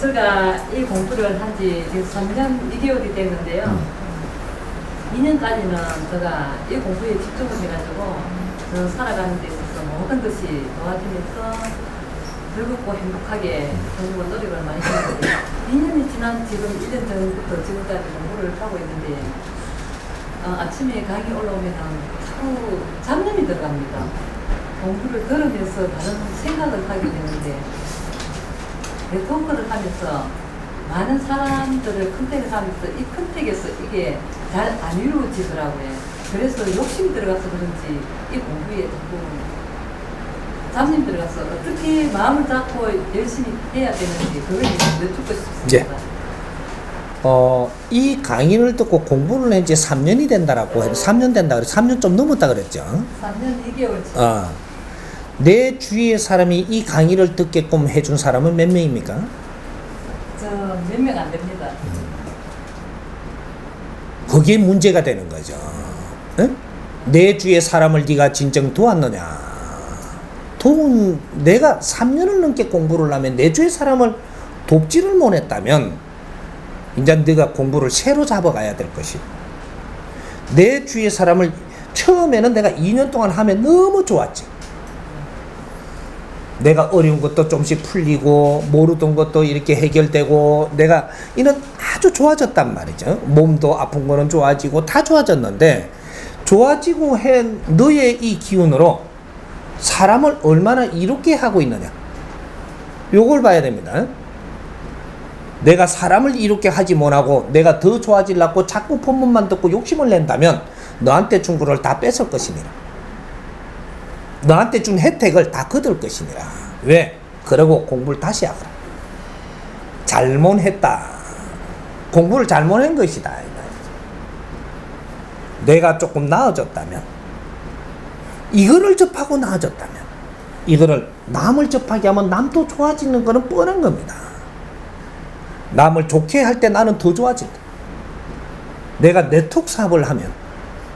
제가 이 공부를 한 지 지금 3년 2개월이 됐는데요. 음. 2년까지는 제가 이 공부에 집중을 해가지고 저 살아가는 데 있어서 모든 것이 도와주면서 즐겁고 행복하게 공부 노력을 많이 했거든요. 2년이 지난 지금 1년 전부터 지금까지 공부를 하고 있는데 어, 아침에 강의 올라오면 자꾸 잡념이 들어갑니다. 공부를 들으면서 다른 생각을 하게 되는데 네트워크를 하면서 많은 사람들을 컨택을 하면서 이 컨택에서 이게 잘 안 이루어지더라고요. 그래서 욕심이 들어가서 그런지 이 공부에 자꾸 잡념 들어가서 어떻게 마음을 잡고 열심히 해야 되는지 그걸 여쭙고 싶습니다. 어, 이 강의를 듣고 공부를 한 지 3년이 된다라고 해도 3년 된다 그래 3년 좀 넘었다 그랬죠. 3년 2개월 치 어. 내 주위의 사람이 이 강의를 듣게끔 해준 사람은 몇 명입니까? 저 몇 명 안 됩니다. 그게 문제가 되는 거죠. 응? 내 주위의 사람을 네가 진정 도왔느냐? 도운 내가 3년을 넘게 공부를 하면 내 주위의 사람을 돕지를 못했다면 이제 네가 공부를 새로 잡아가야 될 것이. 내 주위의 사람을 처음에는 내가 2년 동안 하면 너무 좋았지. 내가 어려운 것도 좀씩 풀리고 모르던 것도 이렇게 해결되고 내가 이는 아주 좋아졌단 말이죠. 몸도 아픈 거는 좋아지고 다 좋아졌는데 좋아지고 해 너의 이 기운으로 사람을 얼마나 이롭게 하고 있느냐. 요걸 봐야 됩니다. 내가 사람을 이롭게 하지 못하고 내가 더 좋아지려고 자꾸 본문만 듣고 욕심을 낸다면 너한테 준 거를 다 뺏을 것이니라. 너한테 준 혜택을 다 거둘 것이니라. 왜? 그러고 공부를 다시 하거라. 잘못했다. 공부를 잘못한 것이다. 내가 조금 나아졌다면, 이거를 접하고 나아졌다면, 이거를 남을 접하게 하면 남도 좋아지는 것은 뻔한 겁니다. 남을 좋게 할 때 나는 더 좋아진다. 내가 네트워크 사업을 하면,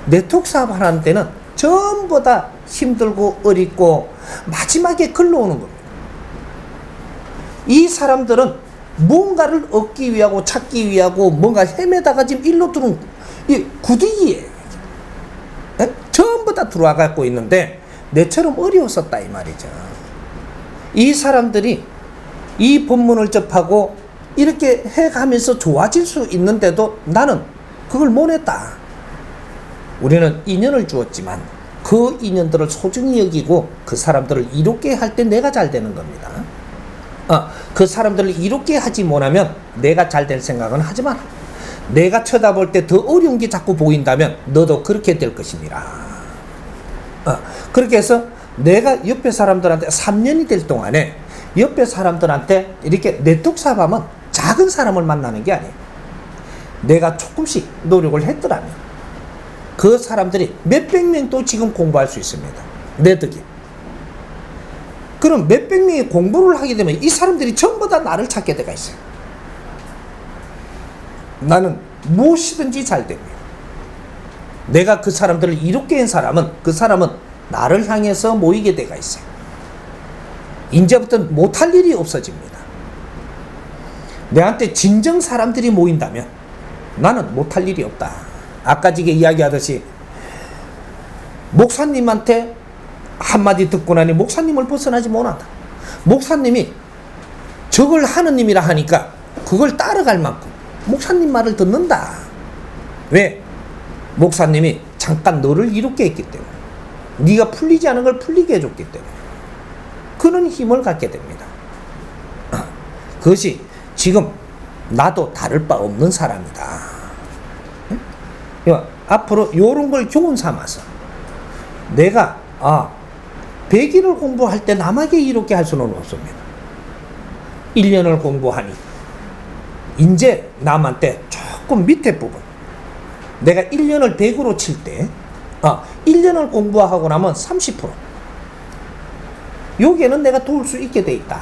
네트워크 사업 하는 때는 전부 다 힘들고 어렵고 마지막에 글러오는 겁니다. 이 사람들은 뭔가를 얻기 위하고 찾기 위하고 뭔가 헤매다가 지금 일로 들어온 이 구덩이에 에? 전부 다 들어와 갖고 있는데 내처럼 어려웠었다 이 말이죠. 이 사람들이 이 본문을 접하고 이렇게 해가면서 좋아질 수 있는데도 나는 그걸 못했다. 우리는 인연을 주었지만 그 인연들을 소중히 여기고 그 사람들을 이롭게 할 때 내가 잘 되는 겁니다. 어, 그 사람들을 이롭게 하지 못하면 내가 잘 될 생각은 하지 마라. 내가 쳐다볼 때 더 어려운 게 자꾸 보인다면 너도 그렇게 될 것이니라. 어, 그렇게 해서 내가 옆에 사람들한테 3년이 될 동안에 옆에 사람들한테 이렇게 네트워크사업하면 작은 사람을 만나는 게 아니에요. 내가 조금씩 노력을 했더라면 그 사람들이 몇백 명도 지금 공부할 수 있습니다. 내 덕에. 그럼 몇백 명이 공부를 하게 되면 이 사람들이 전부 다 나를 찾게 돼가 있어요. 나는 무엇이든지 잘 됩니다. 내가 그 사람들을 이롭게 한 사람은 그 사람은 나를 향해서 모이게 돼가 있어요. 이제부터 못할 일이 없어집니다. 내한테 진정 사람들이 모인다면 나는 못할 일이 없다. 아까 지게 이야기하듯이 목사님한테 한마디 듣고 나니 목사님을 벗어나지 못한다. 목사님이 저걸 하느님이라 하니까 그걸 따라갈 만큼 목사님 말을 듣는다. 왜? 목사님이 잠깐 너를 이롭게 했기 때문에 네가 풀리지 않은 걸 풀리게 해줬기 때문에 그런 힘을 갖게 됩니다. 그것이 지금 나도 다를 바 없는 사람이다. 앞으로 이런 걸 교훈 삼아서 내가 아 100일을 공부할 때 남에게 이렇게 할 수는 없습니다. 1년을 공부하니 이제 남한테 조금 밑에 부분 내가 1년을 100으로 칠때 아, 1년을 공부하고 나면 30% 여기에는 내가 도울 수 있게 돼 있다.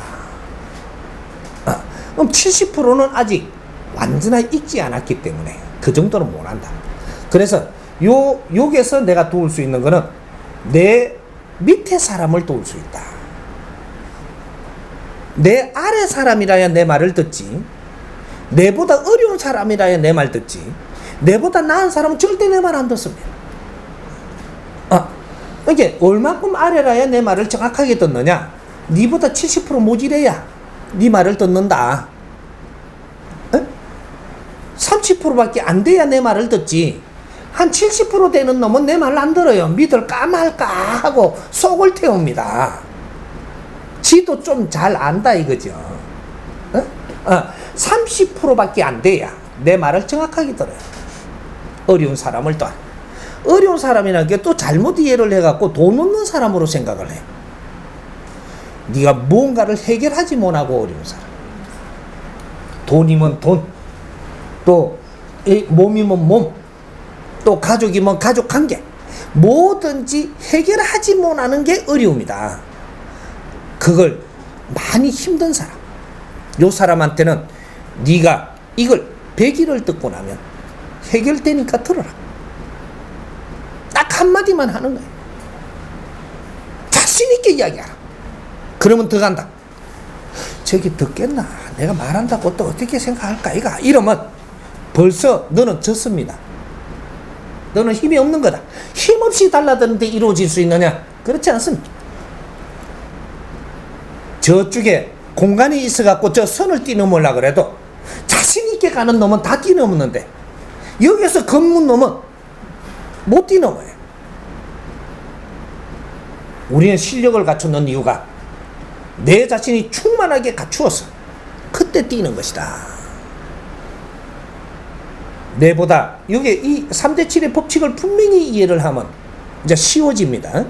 아, 그럼 70%는 아직 완전히 익지 않았기 때문에 그 정도는 못한다. 그래서 요, 여기서 내가 도울 수 있는 거는 내 밑에 사람을 도울 수 있다. 내 아래 사람이라야 내 말을 듣지. 내보다 어려운 사람이라야 내 말 듣지. 내보다 나은 사람은 절대 내 말 안 듣습니다. 아, 이게 얼마큼 아래라야 내 말을 정확하게 듣느냐? 니보다 70% 모질해야 네 말을 듣는다. 에? 30%밖에 안 돼야 내 말을 듣지. 한 70% 되는 놈은 내 말 안 들어요. 믿을까 말까 하고 속을 태웁니다. 지도 좀 잘 안다 이거죠. 어? 어, 30%밖에 안 돼야 내 말을 정확하게 들어요. 어려운 사람을 또한. 어려운 사람이라는 게 또 잘못 이해를 해갖고 돈 없는 사람으로 생각을 해. 네가 뭔가를 해결하지 못하고 어려운 사람. 돈이면 돈, 또이 몸이면 몸, 또 가족이면 가족 관계. 뭐든지 해결하지 못하는 게 어려움이다. 그걸 많이 힘든 사람. 요 사람한테는 네가 이걸 100일을 듣고 나면 해결되니까 들어라. 딱 한마디만 하는 거예요. 자신있게 이야기하라. 그러면 더 간다. 저기 듣겠나? 내가 말한다고 또 어떻게 생각할까? 이가 이러면 벌써 너는 졌습니다. 너는 힘이 없는 거다. 힘없이 달라드는데 이루어질 수 있느냐? 그렇지 않습니다. 저쪽에 공간이 있어갖고 저 선을 뛰넘으려 그래도 자신있게 가는 놈은 다 뛰넘는데 여기서 검문 놈은 못 뛰넘어요. 우리는 실력을 갖추는 이유가 내 자신이 충만하게 갖추어서 그때 뛰는 것이다. 내보다 여기 이 3대 7의 법칙을 분명히 이해를 하면 이제 쉬워집니다.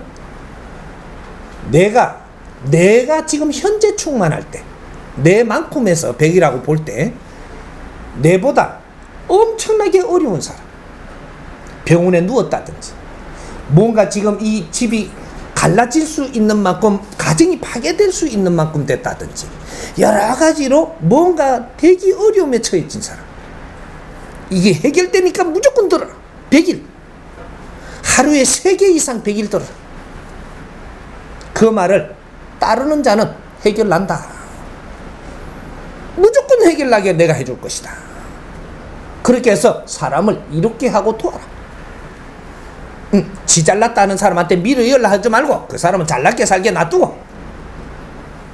내가 내가 지금 현재 충만할 때 내만큼에서 100이라고 볼 때 내보다 엄청나게 어려운 사람 병원에 누웠다든지 뭔가 지금 이 집이 갈라질 수 있는 만큼 가정이 파괴될 수 있는 만큼 됐다든지 여러 가지로 뭔가 되기 어려움에 처해진 사람 이게 해결되니까 무조건 들어라. 100일. 하루에 3개 이상 100일 들어라. 그 말을 따르는 자는 해결난다. 무조건 해결나게 내가 해줄 것이다. 그렇게 해서 사람을 이롭게 하고 도와라. 응, 지 잘났다는 사람한테 미를 연락하지 말고 그 사람은 잘났게 살게 놔두고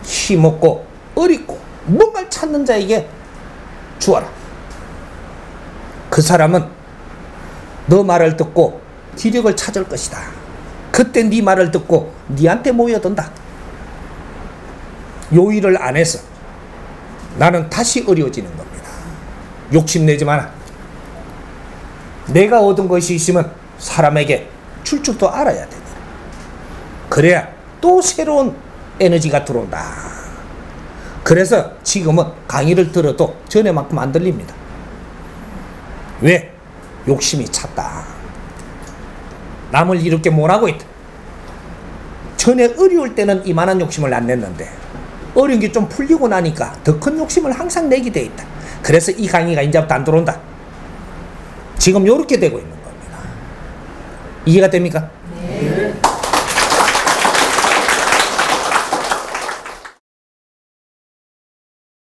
힘없고 어리고 뭔가를 찾는 자에게 주어라 그 사람은 너 말을 듣고 기력을 찾을 것이다. 그때 네 말을 듣고 네한테 모여든다. 요 일을 안 해서 나는 다시 어려워지는 겁니다. 욕심내지 마라. 내가 얻은 것이 있으면 사람에게 줄 줄도 알아야 됩니다. 그래야 또 새로운 에너지가 들어온다. 그래서 지금은 강의를 들어도 전에만큼 안 들립니다. 왜? 욕심이 찼다. 남을 이렇게 못하고 있다. 전에 어려울 때는 이만한 욕심을 안 냈는데 어려운 게 좀 풀리고 나니까 더 큰 욕심을 항상 내게 돼 있다. 그래서 이 강의가 이제부터 안 들어온다. 지금 이렇게 되고 있는 겁니다. 이해가 됩니까?